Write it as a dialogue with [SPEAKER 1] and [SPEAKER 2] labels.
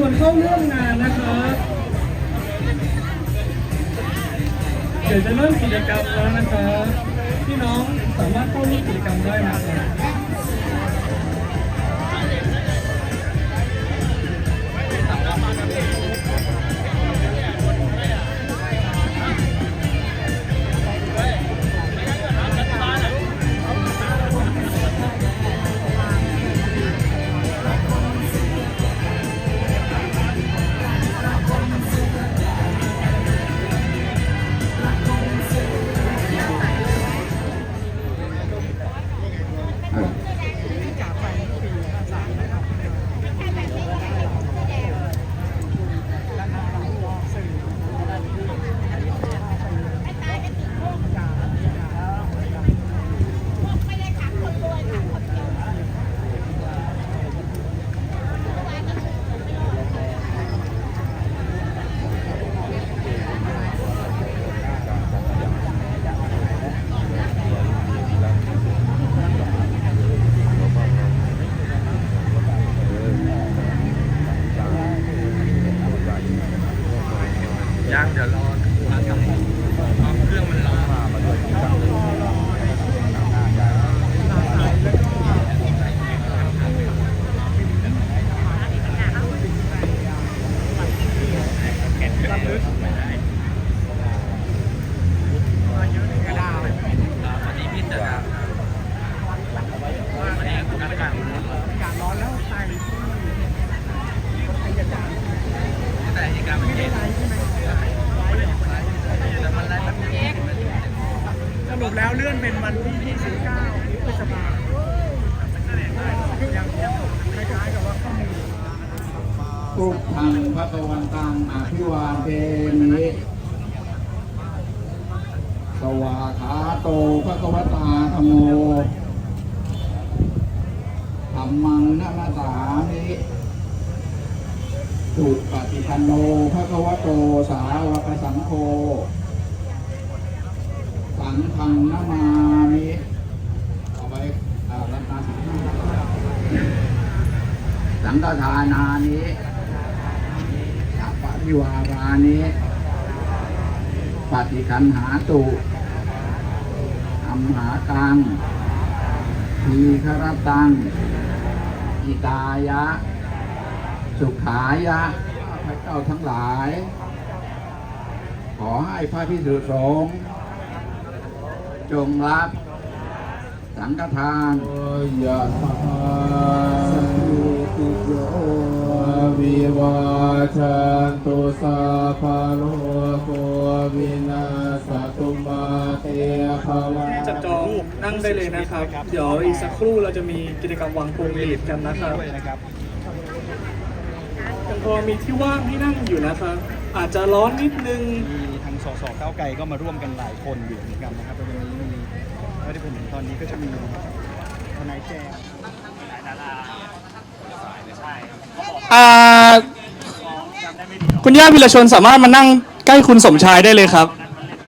[SPEAKER 1] ชวนเข้าร่วมงานนะคะเดี๋ยวจะเริ่มกิจกรรมแล้วนะคะพี่น้องสามารถเข้าร่วมกิจกรรมได้นะคะ
[SPEAKER 2] รุ
[SPEAKER 1] ปแล้วเลื่อนเป็นวันที่ 29พฤษภาคมยังคล้ายๆกับว่าข้อมูล
[SPEAKER 3] พุทธังพระตวันตังอภิวาเทมิสวาขาโตพระกวตาธโมธรรมังนัมสามิสุปฏิปันโนพระกวโตสาวกสังโฆ สังฆังนามามิเอาไว้อ่ารัตนาสิสังฆทานานิสัพพะวิวารานิปฏิคันหาตุอัมหากังทีครตังอิตายะ สุขายะพระเจ้าทั้งหลาย ขอให้พระพิสุสงฆ์ จงรับ สังฆทาน
[SPEAKER 4] ยะถาสัพพิโยวิวาชันตุสัพพะโลกวินาศตุมาเตภวัต
[SPEAKER 1] จับจองนั่งได้เลยนะครับ เดี๋ยวอีกสักครู่เราจะมีกิจกรรมวางพวงหลีดกันนะครับยังพอมีที่ว่างให้นั่งอยู่นะครับ อาจจะร้อนนิดนึง
[SPEAKER 5] สเก้าวไกลก็มาร่วมกันหลายคนอยู่เหมือนกันนะครับวันนี้มีเท่าที่ผมเห็นตอนนี้ก็จะมีทนายแจง
[SPEAKER 1] อ่าคุณย่าพิรชนสามารถมานั่งใกล้คุณสมชายได้เลยครับ